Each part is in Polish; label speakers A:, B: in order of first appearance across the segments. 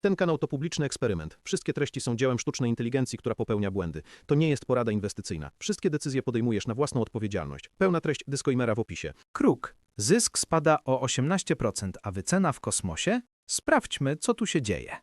A: Ten kanał to publiczny eksperyment. Wszystkie treści są dziełem sztucznej inteligencji, która popełnia błędy. To nie jest porada inwestycyjna. Wszystkie decyzje podejmujesz na własną odpowiedzialność. Pełna treść disclaimera w opisie.
B: Kruk. Zysk spada o 18%, a wycena w kosmosie? Sprawdźmy, co tu się dzieje.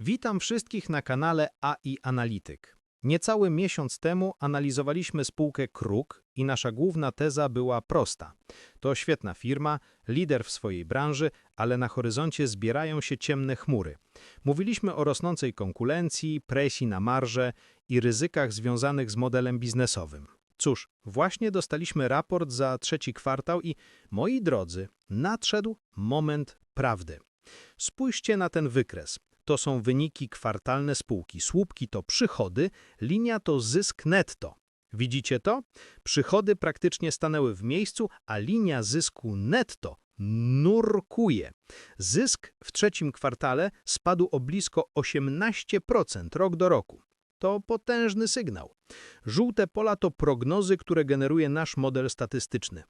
C: Witam wszystkich na kanale AI Analityk. Niecały miesiąc temu analizowaliśmy spółkę Kruk i nasza główna teza była prosta. To świetna firma, lider w swojej branży, ale na horyzoncie zbierają się ciemne chmury. Mówiliśmy o rosnącej konkurencji, presji na marże i ryzykach związanych z modelem biznesowym. Cóż, właśnie dostaliśmy raport za trzeci kwartał i, moi drodzy, nadszedł moment prawdy. Spójrzcie na ten wykres. To są wyniki kwartalne spółki. Słupki to przychody, linia to zysk netto. Widzicie to? Przychody praktycznie stanęły w miejscu, a linia zysku netto nurkuje. Zysk w trzecim kwartale spadł o blisko 18% rok do roku. To potężny sygnał. Żółte pola to prognozy, które generuje nasz model statystyczny.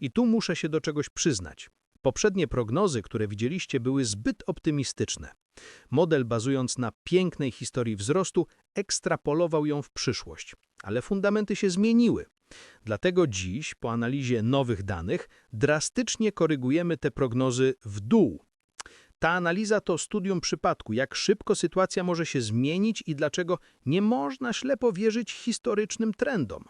C: I tu muszę się do czegoś przyznać. Poprzednie prognozy, które widzieliście, były zbyt optymistyczne. Model bazując na pięknej historii wzrostu ekstrapolował ją w przyszłość, ale fundamenty się zmieniły. Dlatego dziś, po analizie nowych danych, drastycznie korygujemy te prognozy w dół. Ta analiza to studium przypadku, jak szybko sytuacja może się zmienić i dlaczego nie można ślepo wierzyć historycznym trendom.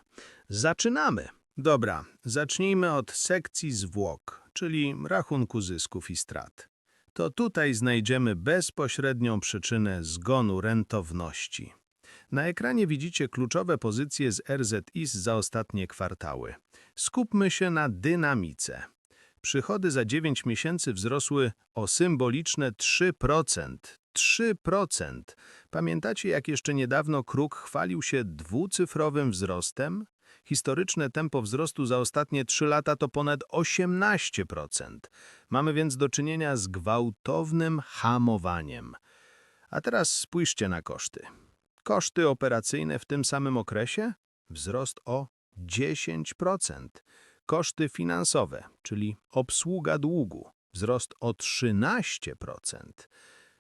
C: Zaczynamy!
D: Dobra, zacznijmy od sekcji zwłok, czyli rachunku zysków i strat. To tutaj znajdziemy bezpośrednią przyczynę zgonu rentowności. Na ekranie widzicie kluczowe pozycje z RZIS za ostatnie kwartały. Skupmy się na dynamice. Przychody za 9 miesięcy wzrosły o symboliczne 3%. 3%. Pamiętacie, jak jeszcze niedawno Kruk chwalił się dwucyfrowym wzrostem? Historyczne tempo wzrostu za ostatnie 3 lata to ponad 18%. Mamy więc do czynienia z gwałtownym hamowaniem. A teraz spójrzcie na koszty. Koszty operacyjne w tym samym okresie? Wzrost o 10%. Koszty finansowe, czyli obsługa długu, wzrost o 13%.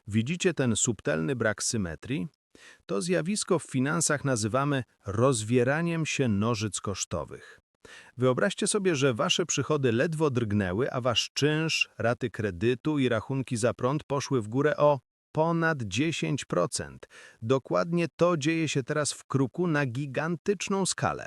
D: Widzicie ten subtelny brak symetrii? To zjawisko w finansach nazywamy rozwieraniem się nożyc kosztowych. Wyobraźcie sobie, że wasze przychody ledwo drgnęły, a wasz czynsz, raty kredytu i rachunki za prąd poszły w górę o ponad 10%. Dokładnie to dzieje się teraz w kruku na gigantyczną skalę.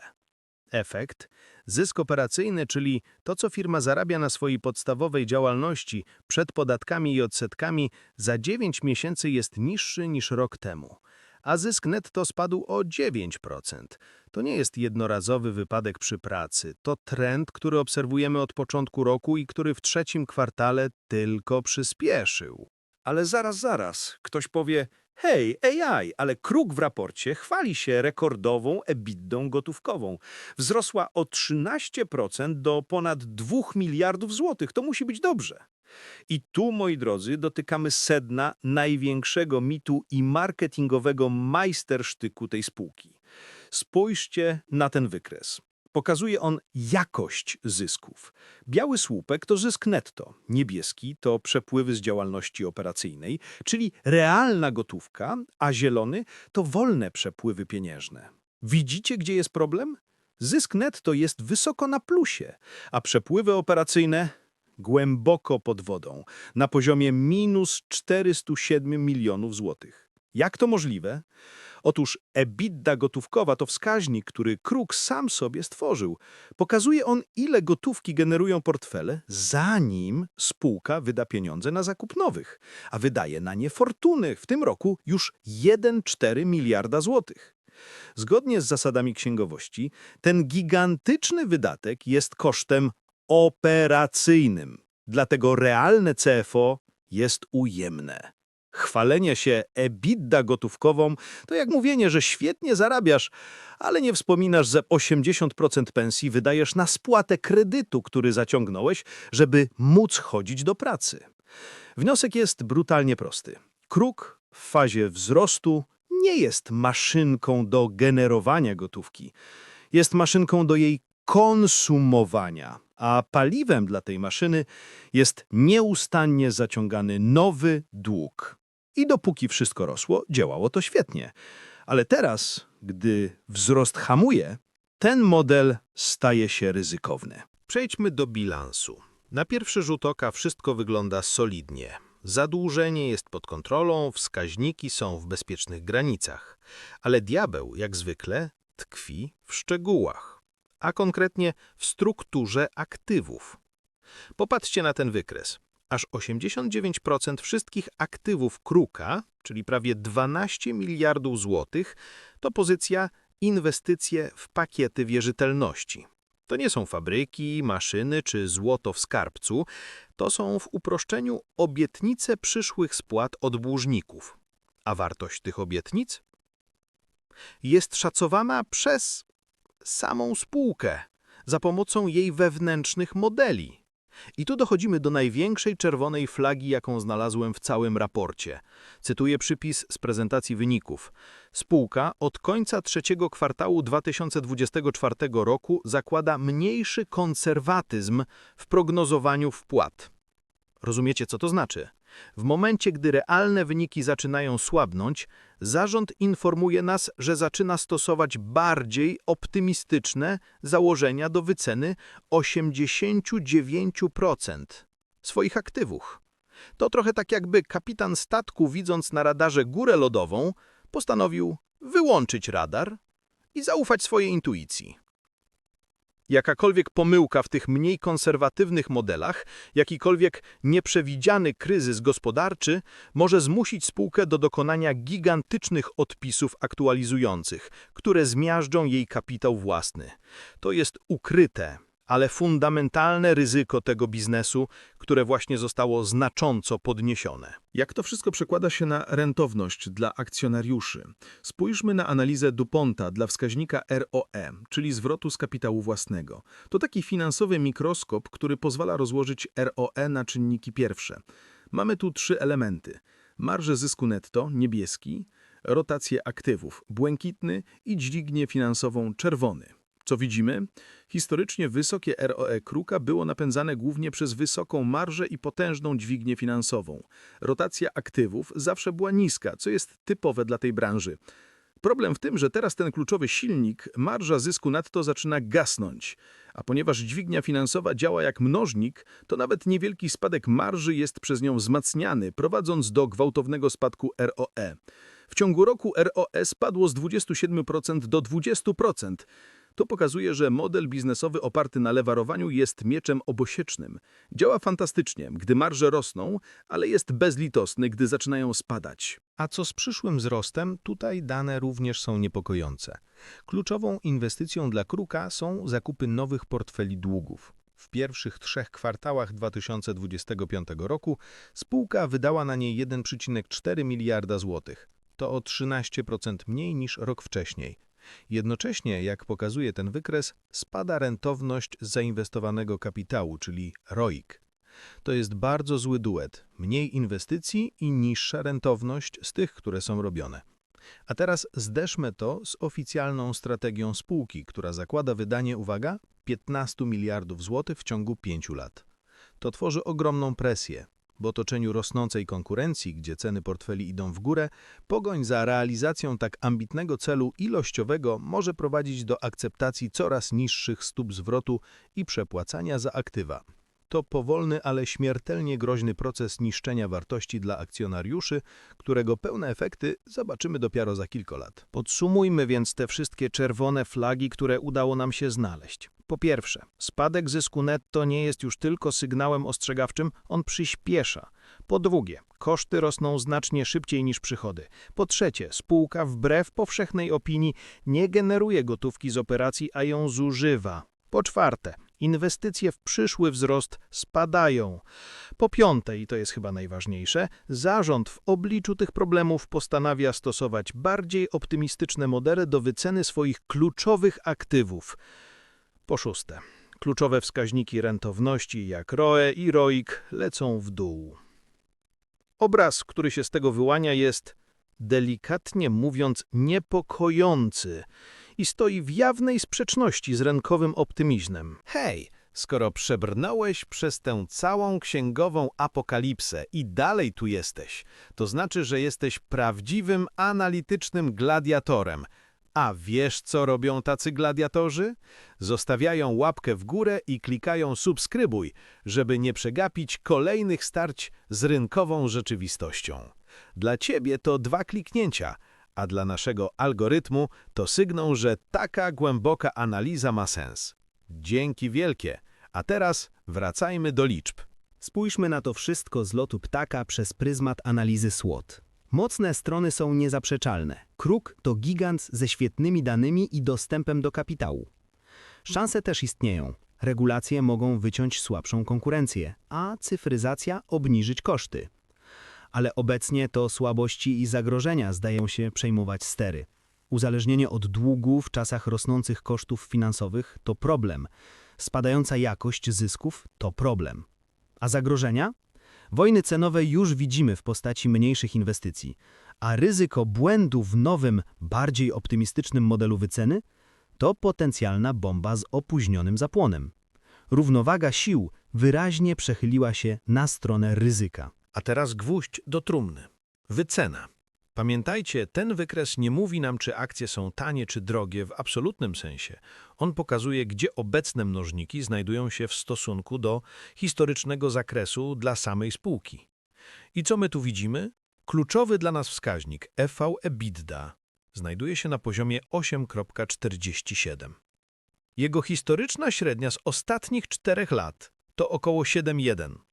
D: Efekt? Zysk operacyjny, czyli to, co firma zarabia na swojej podstawowej działalności przed podatkami i odsetkami, za 9 miesięcy jest niższy niż rok temu a zysk netto spadł o 9%. To nie jest jednorazowy wypadek przy pracy, to trend, który obserwujemy od początku roku i który w trzecim kwartale tylko przyspieszył.
E: Ale zaraz, zaraz, ktoś powie, hej, AI, ale kruk w raporcie chwali się rekordową ebitdą gotówkową. Wzrosła o 13% do ponad 2 miliardów złotych. To musi być dobrze. I tu, moi drodzy, dotykamy sedna największego mitu i marketingowego majstersztyku tej spółki. Spójrzcie na ten wykres. Pokazuje on jakość zysków. Biały słupek to zysk netto, niebieski to przepływy z działalności operacyjnej, czyli realna gotówka, a zielony to wolne przepływy pieniężne. Widzicie, gdzie jest problem? Zysk netto jest wysoko na plusie, a przepływy operacyjne głęboko pod wodą, na poziomie minus 407 milionów złotych. Jak to możliwe? Otóż EBITDA gotówkowa to wskaźnik, który Kruk sam sobie stworzył. Pokazuje on, ile gotówki generują portfele, zanim spółka wyda pieniądze na zakup nowych, a wydaje na nie fortuny, w tym roku już 1,4 miliarda złotych. Zgodnie z zasadami księgowości, ten gigantyczny wydatek jest kosztem operacyjnym. Dlatego realne CFO jest ujemne. Chwalenie się EBITDA gotówkową to jak mówienie, że świetnie zarabiasz, ale nie wspominasz, że 80% pensji wydajesz na spłatę kredytu, który zaciągnąłeś, żeby móc chodzić do pracy. Wniosek jest brutalnie prosty. Kruk w fazie wzrostu nie jest maszynką do generowania gotówki. Jest maszynką do jej konsumowania, a paliwem dla tej maszyny jest nieustannie zaciągany nowy dług.
F: I dopóki wszystko rosło, działało to świetnie. Ale teraz, gdy wzrost hamuje, ten model staje się ryzykowny.
E: Przejdźmy do bilansu. Na pierwszy rzut oka wszystko wygląda solidnie. Zadłużenie jest pod kontrolą, wskaźniki są w bezpiecznych granicach. Ale diabeł, jak zwykle, tkwi w szczegółach, a konkretnie w strukturze aktywów. Popatrzcie na ten wykres. Aż 89% wszystkich aktywów Kruka, czyli prawie 12 miliardów złotych, to pozycja inwestycje w pakiety wierzytelności. To nie są fabryki, maszyny czy złoto w skarbcu, to są w uproszczeniu obietnice przyszłych spłat od dłużników. A wartość tych obietnic? Jest szacowana przez samą spółkę, za pomocą jej wewnętrznych modeli. I tu dochodzimy do największej czerwonej flagi, jaką znalazłem w całym raporcie. Cytuję przypis z prezentacji wyników. Spółka od końca trzeciego kwartału 2024 roku zakłada mniejszy konserwatyzm w prognozowaniu wpłat. Rozumiecie, co to znaczy? W momencie, gdy realne wyniki zaczynają słabnąć, zarząd informuje nas, że zaczyna stosować bardziej optymistyczne założenia do wyceny 89% swoich aktywów. To trochę tak jakby kapitan statku, widząc na radarze górę lodową, postanowił wyłączyć radar i zaufać swojej intuicji. Jakakolwiek pomyłka w tych mniej konserwatywnych modelach, jakikolwiek nieprzewidziany kryzys gospodarczy może zmusić spółkę do dokonania gigantycznych odpisów aktualizujących, które zmiażdżą jej kapitał własny. To jest ukryte, ale fundamentalne ryzyko tego biznesu, które właśnie zostało znacząco podniesione.
G: Jak to wszystko przekłada się na rentowność dla akcjonariuszy? Spójrzmy na analizę DuPonta dla wskaźnika ROE, czyli zwrotu z kapitału własnego. To taki finansowy mikroskop, który pozwala rozłożyć ROE na czynniki pierwsze. Mamy tu trzy elementy. Marżę zysku netto, niebieski, rotację aktywów, błękitny i dźwignię finansową, czerwony. Co widzimy? Historycznie wysokie ROE Kruka było napędzane głównie przez wysoką marżę i potężną dźwignię finansową. Rotacja aktywów zawsze była niska, co jest typowe dla tej branży. Problem w tym, że teraz ten kluczowy silnik, marża zysku netto, zaczyna gasnąć. A ponieważ dźwignia finansowa działa jak mnożnik, to nawet niewielki spadek marży jest przez nią wzmacniany, prowadząc do gwałtownego spadku ROE. W ciągu roku ROE spadło z 27% do 20%. To pokazuje, że model biznesowy oparty na lewarowaniu jest mieczem obosiecznym. Działa fantastycznie, gdy marże rosną, ale jest bezlitosny, gdy zaczynają spadać.
E: A co z przyszłym wzrostem? Tutaj dane również są niepokojące. Kluczową inwestycją dla Kruka są zakupy nowych portfeli długów. W pierwszych trzech kwartałach 2025 roku spółka wydała na nie 1,4 miliarda złotych. To o 13% mniej niż rok wcześniej. Jednocześnie, jak pokazuje ten wykres, spada rentowność zainwestowanego kapitału, czyli ROIC. To jest bardzo zły duet. Mniej inwestycji i niższa rentowność z tych, które są robione. A teraz zderzmy to z oficjalną strategią spółki, która zakłada wydanie, uwaga, 15 miliardów złotych w ciągu 5 lat. To tworzy ogromną presję. W otoczeniu rosnącej konkurencji, gdzie ceny portfeli idą w górę, pogoń za realizacją tak ambitnego celu ilościowego może prowadzić do akceptacji coraz niższych stóp zwrotu i przepłacania za aktywa. To powolny, ale śmiertelnie groźny proces niszczenia wartości dla akcjonariuszy, którego pełne efekty zobaczymy dopiero za kilka lat. Podsumujmy więc te wszystkie czerwone flagi, które udało nam się znaleźć. Po pierwsze, spadek zysku netto nie jest już tylko sygnałem ostrzegawczym, on przyspiesza. Po drugie, koszty rosną znacznie szybciej niż przychody. Po trzecie, spółka wbrew powszechnej opinii nie generuje gotówki z operacji, a ją zużywa. Po czwarte, inwestycje w przyszły wzrost spadają. Po piąte, i to jest chyba najważniejsze, zarząd w obliczu tych problemów postanawia stosować bardziej optymistyczne modele do wyceny swoich kluczowych aktywów. Po szóste, kluczowe wskaźniki rentowności jak ROE i ROIC lecą w dół. Obraz, który się z tego wyłania jest, delikatnie mówiąc, niepokojący i stoi w jawnej sprzeczności z rynkowym optymizmem. Hej, Skoro przebrnąłeś przez tę całą księgową apokalipsę i dalej tu jesteś, to znaczy, że jesteś prawdziwym analitycznym gladiatorem. A wiesz, co robią tacy gladiatorzy? Zostawiają łapkę w górę i klikają subskrybuj, żeby nie przegapić kolejnych starć z rynkową rzeczywistością. Dla ciebie to dwa kliknięcia, a dla naszego algorytmu to sygnał, że taka głęboka analiza ma sens. Dzięki wielkie. A teraz wracajmy do liczb.
H: Spójrzmy na to wszystko z lotu ptaka przez pryzmat analizy SWOT. Mocne strony są niezaprzeczalne. Kruk to gigant ze świetnymi danymi i dostępem do kapitału. Szanse też istnieją. Regulacje mogą wyciąć słabszą konkurencję, a cyfryzacja obniżyć koszty. Ale obecnie to słabości i zagrożenia zdają się przejmować stery. Uzależnienie od długu w czasach rosnących kosztów finansowych to problem. Spadająca jakość zysków to problem. A zagrożenia? Wojny cenowe już widzimy w postaci mniejszych inwestycji, a ryzyko błędu w nowym, bardziej optymistycznym modelu wyceny to potencjalna bomba z opóźnionym zapłonem. Równowaga sił wyraźnie przechyliła się na stronę ryzyka.
E: A teraz gwóźdź do trumny. Wycena. Pamiętajcie, ten wykres nie mówi nam, czy akcje są tanie czy drogie w absolutnym sensie. On pokazuje, gdzie obecne mnożniki znajdują się w stosunku do historycznego zakresu dla samej spółki. I co my tu widzimy? Kluczowy dla nas wskaźnik EV EBITDA znajduje się na poziomie 8,47. Jego historyczna średnia z ostatnich czterech lat to około 7,1.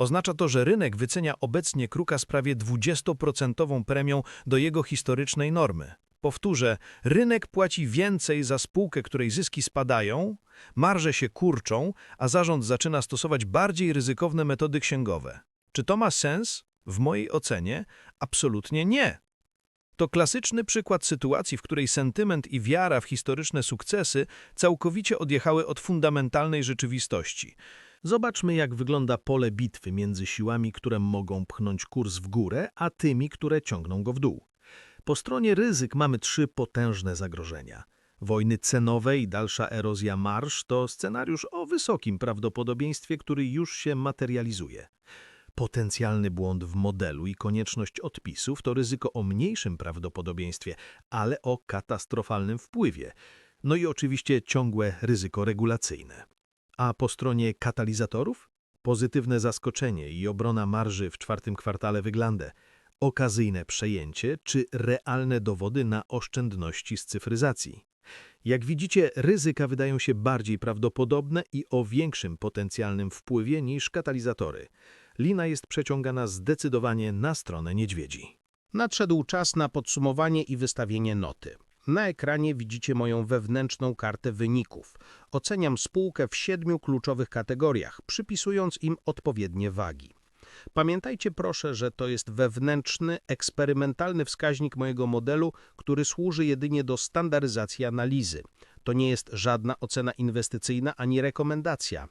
E: Oznacza to, że rynek wycenia obecnie kruka z prawie 20% premią do jego historycznej normy. Powtórzę, rynek płaci więcej za spółkę, której zyski spadają, marże się kurczą, a zarząd zaczyna stosować bardziej ryzykowne metody księgowe. Czy to ma sens? W mojej ocenie absolutnie nie. To klasyczny przykład sytuacji, w której sentyment i wiara w historyczne sukcesy całkowicie odjechały od fundamentalnej rzeczywistości. Zobaczmy, jak wygląda pole bitwy między siłami, które mogą pchnąć kurs w górę, a tymi, które ciągną go w dół. Po stronie ryzyk mamy trzy potężne zagrożenia. Wojny cenowe i dalsza erozja marsz to scenariusz o wysokim prawdopodobieństwie, który już się materializuje. Potencjalny błąd w modelu i konieczność odpisów to ryzyko o mniejszym prawdopodobieństwie, ale o katastrofalnym wpływie. No i oczywiście ciągłe ryzyko regulacyjne. A po stronie katalizatorów? Pozytywne zaskoczenie i obrona marży w czwartym kwartale wygląda. Okazyjne przejęcie czy realne dowody na oszczędności z cyfryzacji. Jak widzicie, ryzyka wydają się bardziej prawdopodobne i o większym potencjalnym wpływie niż katalizatory. Lina jest przeciągana zdecydowanie na stronę niedźwiedzi.
H: Nadszedł czas na podsumowanie i wystawienie noty. Na ekranie widzicie moją wewnętrzną kartę wyników. Oceniam spółkę w siedmiu kluczowych kategoriach, przypisując im odpowiednie wagi. Pamiętajcie proszę, że to jest wewnętrzny, eksperymentalny wskaźnik mojego modelu, który służy jedynie do standaryzacji analizy. To nie jest żadna ocena inwestycyjna ani rekomendacja.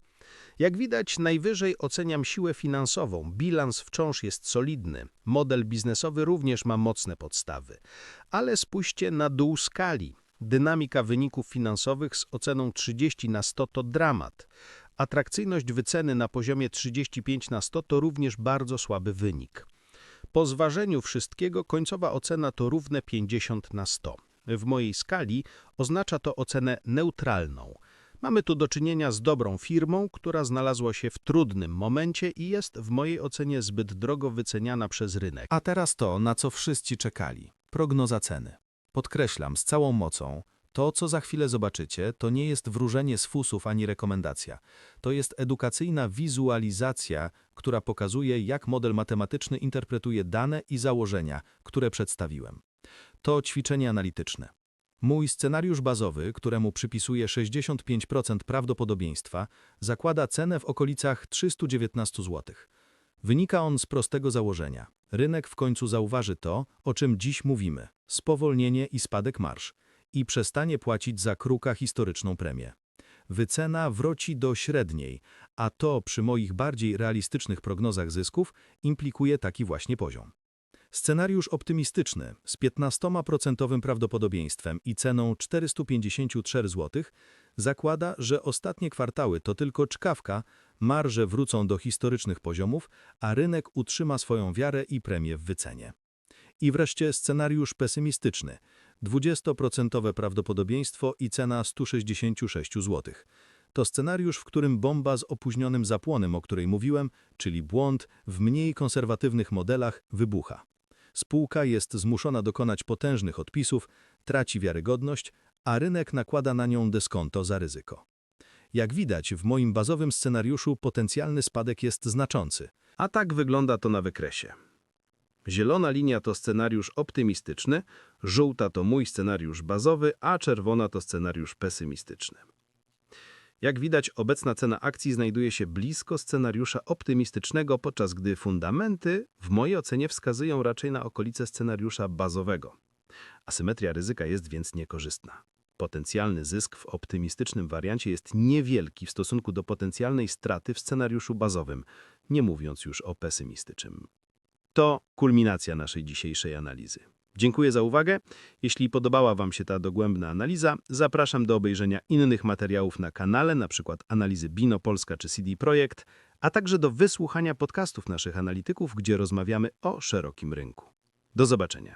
H: Jak widać, najwyżej oceniam siłę finansową, bilans wciąż jest solidny, model biznesowy również ma mocne podstawy. Ale spójrzcie na dół skali. Dynamika wyników finansowych z oceną 30 na 100 to dramat. Atrakcyjność wyceny na poziomie 35 na 100 to również bardzo słaby wynik. Po zważeniu wszystkiego końcowa ocena to równe 50 na 100. W mojej skali oznacza to ocenę neutralną. Mamy tu do czynienia z dobrą firmą, która znalazła się w trudnym momencie i jest w mojej ocenie zbyt drogo wyceniana przez rynek.
I: A teraz to, na co wszyscy czekali. Prognoza ceny. Podkreślam z całą mocą, to, co za chwilę zobaczycie, to nie jest wróżenie z fusów ani rekomendacja. To jest edukacyjna wizualizacja, która pokazuje, jak model matematyczny interpretuje dane i założenia, które przedstawiłem. To ćwiczenie analityczne. Mój scenariusz bazowy, któremu przypisuję 65% prawdopodobieństwa, zakłada cenę w okolicach 319 zł. Wynika on z prostego założenia. Rynek w końcu zauważy to, o czym dziś mówimy spowolnienie i spadek marsz i przestanie płacić za kruka historyczną premię. Wycena wróci do średniej, a to przy moich bardziej realistycznych prognozach zysków implikuje taki właśnie poziom.
J: Scenariusz optymistyczny z 15% prawdopodobieństwem i ceną 454 zł zakłada, że ostatnie kwartały to tylko czkawka, marże wrócą do historycznych poziomów, a rynek utrzyma swoją wiarę i premię w wycenie. I wreszcie scenariusz pesymistyczny. 20% prawdopodobieństwo i cena 166 zł. To scenariusz, w którym bomba z opóźnionym zapłonem, o której mówiłem, czyli błąd w mniej konserwatywnych modelach, wybucha. Spółka jest zmuszona dokonać potężnych odpisów, traci wiarygodność, a rynek nakłada na nią dyskonto za ryzyko. Jak widać, w moim bazowym scenariuszu potencjalny spadek jest znaczący.
E: A tak wygląda to na wykresie. Zielona linia to scenariusz optymistyczny, żółta to mój scenariusz bazowy, a czerwona to scenariusz pesymistyczny. Jak widać, obecna cena akcji znajduje się blisko scenariusza optymistycznego, podczas gdy fundamenty w mojej ocenie wskazują raczej na okolice scenariusza bazowego. Asymetria ryzyka jest więc niekorzystna. Potencjalny zysk w optymistycznym wariancie jest niewielki w stosunku do potencjalnej straty w scenariuszu bazowym, nie mówiąc już o pesymistycznym. To kulminacja naszej dzisiejszej analizy. Dziękuję za uwagę. Jeśli podobała Wam się ta dogłębna analiza, zapraszam do obejrzenia innych materiałów na kanale, np. analizy Bino Polska czy CD Projekt, a także do wysłuchania podcastów naszych analityków, gdzie rozmawiamy o szerokim rynku. Do zobaczenia.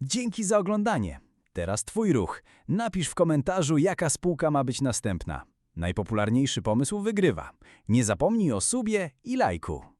K: Dzięki za oglądanie. Teraz Twój ruch. Napisz w komentarzu, jaka spółka ma być następna. Najpopularniejszy pomysł wygrywa. Nie zapomnij o subie i lajku.